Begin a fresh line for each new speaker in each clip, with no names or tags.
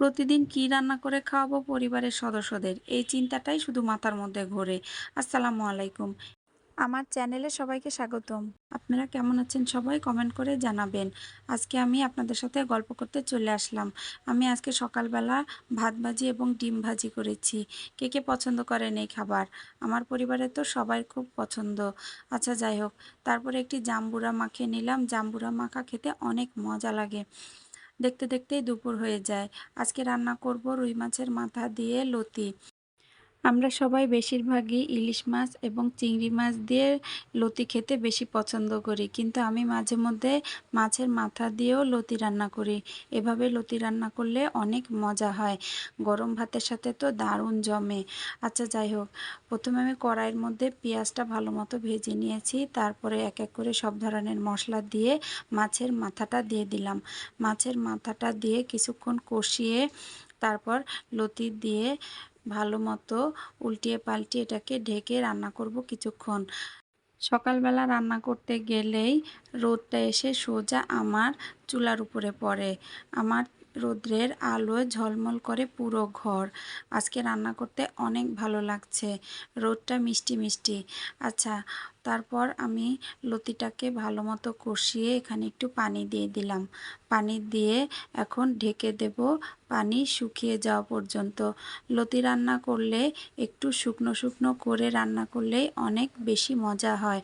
প্রতিদিন কি রান্না করে খাওয়াবো পরিবারের সদস্যদের? এই চিন্তাটাই শুধু মাথার মধ্যে ঘোরে। আসসালামু আলাইকুম। আমার চ্যানেলে সবাইকে স্বাগতম। আপনারা কেমন আছেন সবাই কমেন্ট করে জানাবেন। আজকে আমি আপনাদের সাথে গল্প করতে চলে আসলাম। আমি আজকে সকালবেলা ভাত ভাজি এবং ডিম ভাজি করেছি। কে কে পছন্দ করেন এই খাবার? আমার পরিবারে তো সবাই খুব পছন্দ। আচ্ছা যাই হোক, তারপরে একটি জাম্বুরা মাখিয়ে নিলাম। জাম্বুরা মাখা খেতে অনেক মজা লাগে। দেখতে দেখতেই দুপুর হয়ে যায়। আজকে রান্না করব রুই মাছের মাথা দিয়ে লতি। আমরা সবাই বেশিরভাগই ইলিশ মাছ এবং চিংড়ি মাছ দিয়ে লতি খেতে বেশি পছন্দ করি। কিন্তু আমি মাঝে মধ্যে মাছের মাথা দিয়েও লতি রান্না করি। এভাবে লতি রান্না করলে অনেক মজা হয়। গরম ভাতের সাথে তো দারুণ জমে। আচ্ছা যাই হোক, প্রথমে আমি কড়াইয়ের মধ্যে পেঁয়াজটা ভালো মতো ভেজে নিয়েছি। তারপরে এক এক করে সব ধরনের মশলা দিয়ে মাছের মাথাটা দিয়ে দিলাম। মাছের মাথাটা দিয়ে কিছুক্ষণ কষিয়ে তারপর লতি দিয়ে ভালো মতো উল্টিয়ে পাল্টিয়ে এটাকে ঢেকে রান্না করব কিছুক্ষণ। সকালবেলা রান্না করতে গেলেই রোদটা এসে সোজা আমার চুলার উপরে পড়ে। আমার রোদ্রের আলোয় ঝলমল করে পুরো ঘর। আজকে রান্না করতে অনেক ভালো লাগছে। রোদটা মিষ্টি মিষ্টি। আচ্ছা তারপর আমি লতিটাকে ভালো মতো কষিয়ে এখানে একটু পানি দিয়ে দিলাম। পানি দিয়ে এখন ঢেকে দেব পানি শুকিয়ে যাওয়া পর্যন্ত। লতি রান্না করলে, একটু শুকনো শুকনো করে রান্না করলেই অনেক বেশি মজা হয়।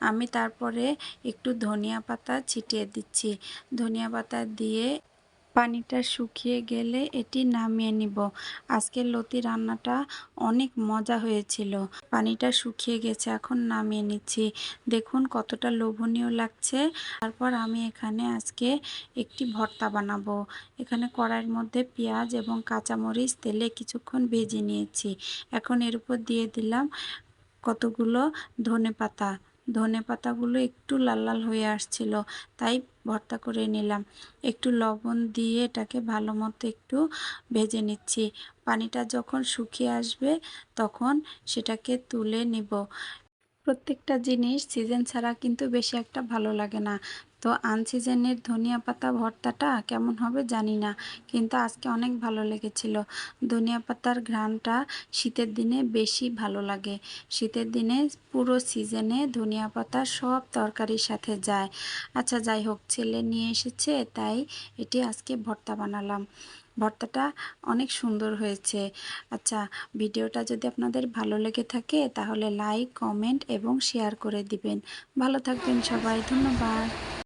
আমি তারপরে একটু ধনিয়া পাতা ছিটিয়ে দিচ্ছি। ধনিয়া পাতা দিয়ে পানিটা শুকিয়ে গেলে এটি নামিয়ে নিব। আজকের লতি রান্নাটা অনেক মজা হয়েছিল। পানিটা শুকিয়ে গেছে, এখন নামিয়ে নিচ্ছি। দেখুন কতটা লোভনীয় লাগছে। তারপর আমি এখানে আজকে একটি ভর্তা বানাবো। এখানে কড়াইয়ের মধ্যে পেঁয়াজ এবং কাঁচামরিচ, তেলে কিছুক্ষণ ভেজে নিয়েছি। এখন এর উপর দিয়ে দিলাম কতগুলো ধনে পাতা ধনে পাতাগুলো একটু লাল লাল হয়ে আসছিল, তাই ভর্তা করে নিলাম। একটু লবণ দিয়ে এটাকে ভালো মতো একটু ভেজে নিচ্ছি। পানিটা যখন শুকিয়ে আসবে তখন সেটাকে তুলে নিব। প্রত্যেকটা জিনিস সিজন ছাড়া কিন্তু বেশি একটা ভালো লাগে না। তো আনসিজনের ধনিয়া পাতা ভর্তাটা কেমন হবে জানি না, কিন্তু আজকে অনেক ভালো লেগেছিল। ধনিয়া পাতার ঘ্রাণটা শীতের দিনে বেশি ভালো লাগে। শীতের দিনে পুরো সিজনে ধনিয়া পাতা সব তরকারির সাথে যায়। আচ্ছা যাই হোক, ছেলে নিয়ে এসেছে, তাই এটি আজকে ভর্তা বানালাম। ভর্তাটা অনেক সুন্দর হয়েছে। আচ্ছা ভিডিওটা যদি আপনাদের ভালো লেগে থাকে, তাহলে লাইক, কমেন্ট এবং শেয়ার করে দিবেন। ভালো থাকবেন সবাই, ধন্যবাদ।